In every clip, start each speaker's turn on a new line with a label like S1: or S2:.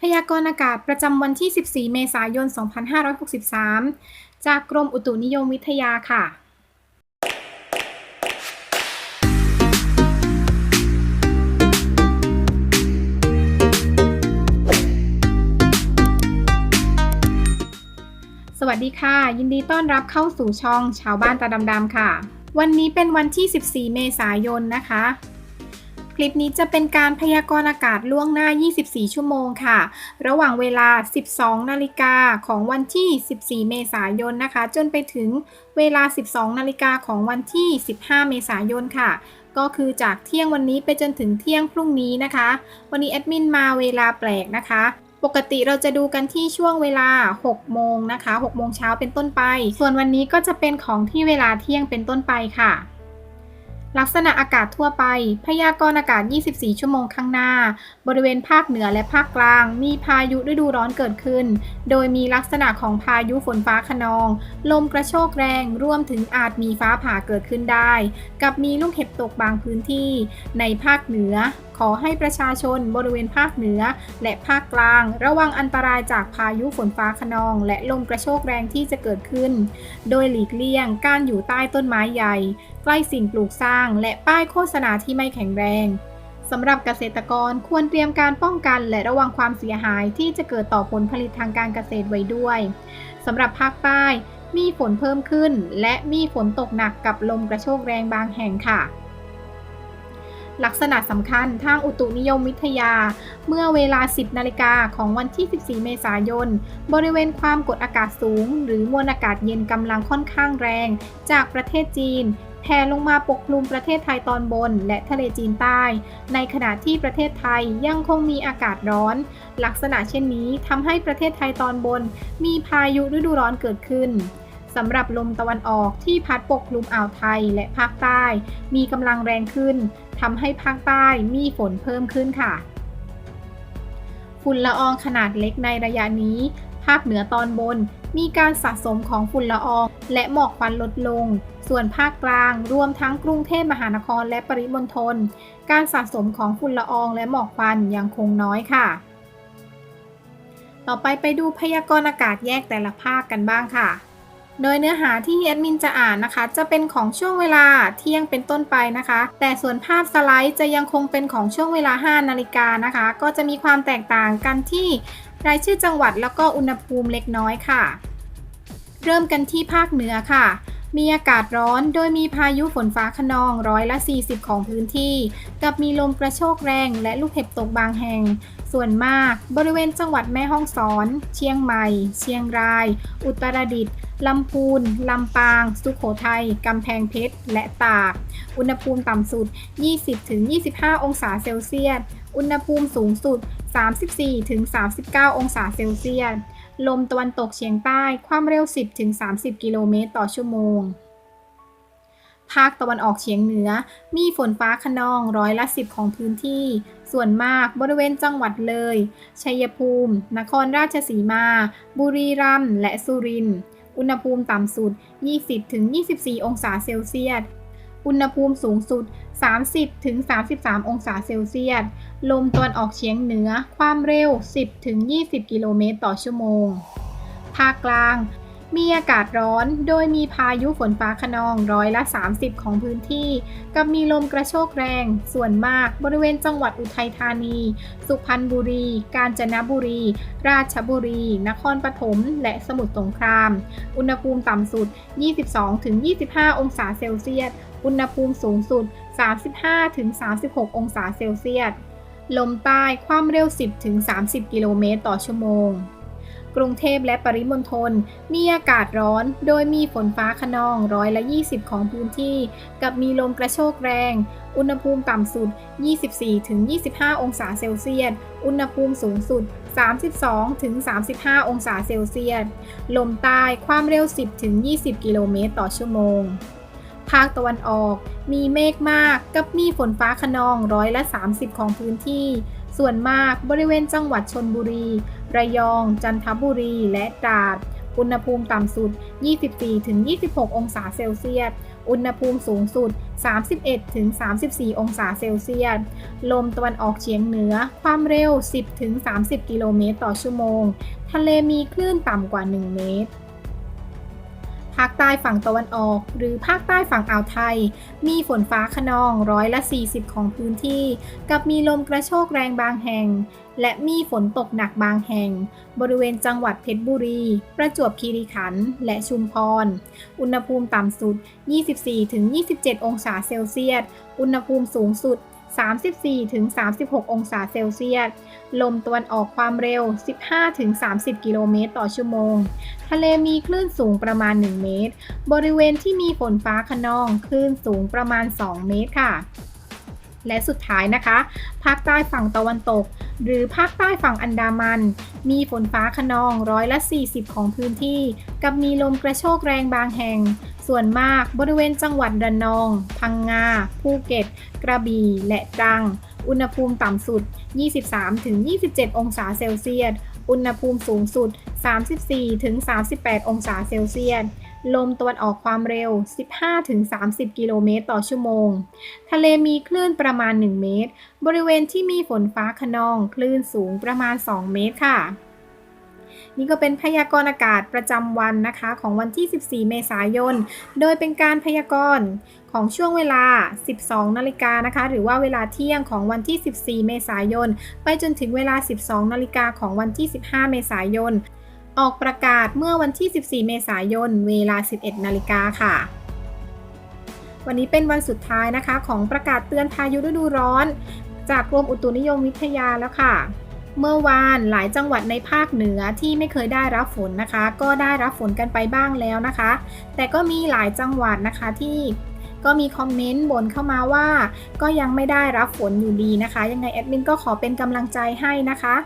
S1: พยากรณ์อากาศประจำวันที่ 14 เมษายน 2563 จากกรมอุตุนิยมวิทยาค่ะ สวัสดีค่ะ ยินดีต้อนรับเข้าสู่ช่องชาวบ้านตาดำๆค่ะ วันนี้เป็นวันที่ 14 เมษายนนะคะ ลิปนี้จะเป็นการพยากรณ์อากาศล่วงหน้า 24 ชั่วโมงค่ะ ระหว่างเวลา 12 นาฬิกาของวันที่ 14 เมษายนนะคะ จนไปถึงเวลา 12 นาฬิกาของวันที่ 15 เมษายนค่ะ ก็คือจากเที่ยงวันนี้ไปจนถึงเที่ยงพรุ่งนี้นะคะ วันนี้แอดมินมาเวลาแปลกนะคะปกติเราจะดูกันที่ช่วงเวลา 6 โมงนะคะ 6 โมงเช้าเป็นต้นไป ส่วนวันนี้ก็จะเป็นของที่เวลาเที่ยงเป็นต้นไปค่ะ ลักษณะอากาศทั่วไป พยากรณ์อากาศ 24 ชั่วโมงข้างหน้า บริเวณภาคเหนือและภาคกลาง มีพายุฤดูร้อนเกิดขึ้น โดยมีลักษณะของพายุฝนฟ้าขนอง ลมกระโชกแรงรวมถึงอาจมีฟ้าผ่าเกิดขึ้นได้ กับมีลูกเห็บตกบางพื้นที่ ในภาคเหนือ ขอให้ประชาชนบริเวณภาคเหนือ และภาคกลาง ระวังอันตรายจากพายุฝนฟ้าขนอง และลมกระโชกแรงที่จะเกิดขึ้น โดยหลีกเลี่ยงการอยู่ใต้ต้นไม้ใหญ่ ใกล้สิ่งปลูกสร้าง และป้ายโฆษณาที่ไม่แข็งแรงสำหรับเกษตรกรควรเตรียมการป้องกันและระวังความเสียหายที่จะเกิดต่อผลผลิตทางการเกษตรไว้ด้วยสำหรับภาคใต้มีฝนเพิ่มขึ้น และมีฝนตกหนักกับลมกระโชกแรงบางแห่งค่ะ ลักษณะสำคัญทางอุตุนิยมวิทยา เมื่อเวลา 10 นาฬิกาของวันที่ 14 เมษายน บริเวณความกดอากาศสูง หรือมวลอากาศเย็นกำลังค่อนข้างแรง จากประเทศจีนแผ่ลงมาปกคลุมประเทศไทยตอนบน และทะเลจีนใต้ ในขณะที่ประเทศไทยยังคงมีอากาศร้อน ลักษณะเช่นนี้ทำให้ประเทศไทยตอนบน มีพายุฤดูร้อนเกิดขึ้นสำหรับลมตะวันออกที่พัดปกคลุมอ่าวไทยและภาคใต้ มีกำลังแรงขึ้น ทำให้ภาคใต้มีฝนเพิ่มขึ้นค่ะ ฝุ่นละอองขนาดเล็กในระยะนี้ ภาคเหนือตอนบนมีการสะสมของฝุ่นละออง และหมอกควันลดลง ส่วนภาคกลางรวมทั้งกรุงเทพมหานครและปริมณฑล การสะสมของฝุ่นละอองและหมอกควันยังคงน้อยค่ะ ต่อไปไปดูพยากรณ์อากาศแยกแต่ละภาคกันบ้างค่ะ โดยเนื้อหาที่แอดมินจะอ่านนะคะ จะเป็นของช่วงเวลาเที่ยงเป็นต้นไปนะคะ แต่ส่วนภาพสไลด์จะยังคงเป็นของช่วงเวลา 5 นาฬิกานะคะ ก็จะมีความแตกต่างกันที่รายชื่อจังหวัดแล้วก็อุณหภูมิเล็กน้อยค่ะ เริ่มกันที่ภาคเหนือค่ะมีอากาศร้อนโดยมีพายุฝนฟ้าขนองร้อยละ 40 ของพื้นที่ กับมีลมกระโชกแรงและลูกเห็บตกบางแห่ง ส่วนมากบริเวณจังหวัดแม่ฮ่องสอน เชียงใหม่ เชียงราย อุตรดิตถ์ลำพูน ลำปาง สุขโขทัย กำแพงเพชร และตาก อุณหภูมิต่ำสุด 20-25 องศาเซลเซียส อุณหภูมิสูงสุด 34-39 องศาเซลเซียส ลมตะวันตกเฉียงใต้ ความเร็ว 10-30 กิโลเมตรต่อชั่วโมง ภาคตะวันออกเฉียงเหนือ มีฝนฟ้าขนองร้อยละ10ของพื้นที่ ส่วนมากบริเวณจังหวัดเลย ชัยภูมิ นครราชสีมา บุรีรัมย์ และสุรินทร์ อุณหภูมิต่ำสุด 20-24 องศาเซลเซียส อุณหภูมิสูงสุด 30-33 องศาเซลเซียส ลมตะวันออกเฉียงเหนือ ความเร็ว 10-20 กิโลเมตรต่อชั่วโมง ภาคกลาง มีอากาศร้อน โดยมีพายุฝนฟ้าขนองร้อยละ 30 ของพื้นที่ กับมีลมกระโชกแรง ส่วนมากบริเวณจังหวัดอุทัยธานี สุพรรณบุรี กาญจนบุรี ราชบุรี นครปฐม และสมุทรสงคราม อุณหภูมิต่ำสุด 22-25 องศาเซลเซียส อุณหภูมิสูงสุด 35-36 องศาเซลเซียส ลมใต้ความเร็ว 10-30 กิโลเมตรต่อชั่วโมง กรุงเทพและปริมณฑลมีอากาศร้อน โดยมีฝนฟ้าขนองร้อยละ 20 ของพื้นที่ กับมีลมกระโชกแรง อุณหภูมิต่ำสุด 24-25 องศาเซลเซียส อุณหภูมิสูงสุด 32-35 องศาเซลเซียส ลมใต้ความเร็ว 10-20 กิโลเมตรต่อชั่วโมงภาคตะวันออก มีเมฆมากกับมีฝนฟ้าขนองร้อยละ 30 ของพื้นที่ ส่วนมากบริเวณจังหวัดชนบุรี ระยอง จันทบุรี และตราด อุณหภูมิต่ำสุด 24-26 องศาเซลเซียส อุณหภูมิสูงสุด 31-34 องศาเซลเซียส ลมตะวันออกเฉียงเหนือ ความเร็ว 10-30 กิโลเมตรต่อชั่วโมง ทะเลมีคลื่นต่ำกว่า 1 เมตราคใต้ฝั่งตะวันออก หรือภาคใต้ฝั่งอ่าวไทย มีฝนฟ้าขนองร้อยละ 40 ของพื้นที่ กับมีลมกระโชกแรงบางแห่ง และมีฝนตกหนักบางแห่ง บริเวณจังหวัดเพชรบุรี ประจวบคีรีขันธ์และชุมพร อุณหภูมิต่ำสุด 24-27 องศาเซลเซียส อุณหภูมิสูงสุด 34-36 องศาเซลเซียส ลมตะวันออกความเร็ว 15-30 กิโลเมตรต่อชั่วโมง ทะเลมีคลื่นสูงประมาณ 1 เมตร บริเวณที่มีฝนฟ้าขนองคลื่นสูงประมาณ 2 เมตรค่ะ และสุดท้ายนะคะ ภาคใต้ฝั่งตะวันตก หรือภาคใต้ฝั่งอันดามัน มีฝนฟ้าขนองร้อยละ 40 ของพื้นที่ กับมีลมกระโชกแรงบางแห่ง ส่วนมากบริเวณจังหวัดระนอง พังงา ภูเก็ต กระบี่ และตรัง อุณหภูมิต่ำสุด 23-27 องศาเซลเซียส อุณหภูมิสูงสุด 34-38 องศาเซลเซียส ลมตะวันออกความเร็ว 15-30 กิโลเมตรต่อชั่วโมง ทะเลมีคลื่นประมาณ 1 เมตร บริเวณที่มีฝนฟ้าขนอง คลื่นสูงประมาณ 2 เมตรค่ะ นี่ก็เป็นพยากรณ์อากาศประจำวันนะคะ ของวันที่ 14 เมษายน โดยเป็นการพยากรณ์ของช่วงเวลา 12 นาฬิกานะคะ หรือว่าเวลาเที่ยงของวันที่ 14 เมษายน ไปจนถึงเวลา 12 นาฬิกาของวันที่ 15 เมษายน ออกประกาศเมื่อวันที่ 14 เมษายน เวลา 11 นาฬิกาค่ะวันนี้เป็นวันสุดท้ายนะคะ ของประกาศเตือนพายุฤดูร้อน จากกรมอุตุนิยมวิทยาแล้วค่ะ เมื่อวานหลายจังหวัดในภาคเหนือที่ไม่เคยได้รับฝนนะคะ ก็ได้รับฝนกันไปบ้างแล้วนะคะ แต่ก็มีหลายจังหวัดนะคะที่ก็มีคอมเมนต์บ่นเข้ามาว่า ก็ยังไม่ได้รับฝนอยู่ดีนะคะ ยังไงแอดมินก็ขอเป็นกำลังใจให้นะคะ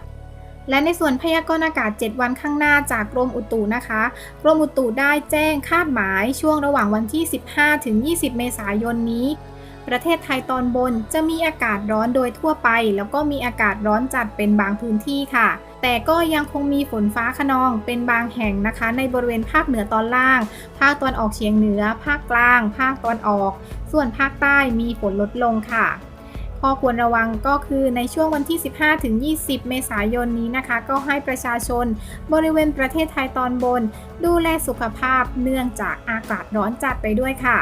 S1: และในส่วนพยากรณ์อากาศ 7 วันข้างหน้าจากกรมอุตุนะคะ กรมอุตุได้แจ้งคาดหมายช่วงระหว่างวันที่ 15 ถึง 20 เมษายนนี้ ประเทศไทยตอนบนจะมีอากาศร้อนโดยทั่วไป แล้วก็มีอากาศร้อนจัดเป็นบางพื้นที่ค่ะ แต่ก็ยังคงมีฝนฟ้าขนองเป็นบางแห่งนะคะ ในบริเวณภาคเหนือตอนล่าง ภาคตะวันออกเฉียงเหนือ ภาคกลาง ภาคตะวันออก ส่วนภาคใต้มีฝนลดลงค่ะข้อควรระวังก็คือในช่วงวันที่ 15-20 เมษายนนี้นะคะ ก็ให้ประชาชน บริเวณประเทศไทยตอนบน ดูแลสุขภาพเนื่องจากอากาศร้อนจัดไปด้วยค่ะ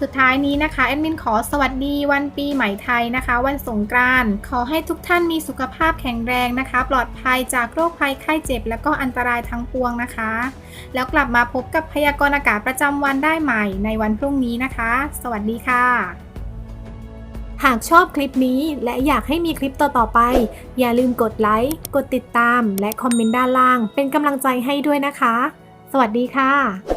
S1: สุดท้ายนี้นะคะแอดมินขอสวัสดีวันปีใหม่ไทยนะคะ วันสงกรานต์ขอให้ทุกท่านมีสุขภาพแข็งแรงนะคะ ปลอดภัยจากโรคภัยไข้เจ็บ และก็อันตรายทั้งปวงนะคะ แล้วกลับมาพบกับพยากรณ์อากาศประจำวันได้ใหม่ในวันพรุ่งนี้นะคะ สวัสดีค่ะ
S2: หากชอบคลิปนี้และอยากให้มีคลิปต่อๆไป อย่าลืมกดไลค์กดติดตาม และคอมเมนต์ด้านล่าง เป็นกำลังใจให้ด้วยนะคะ สวัสดีค่ะ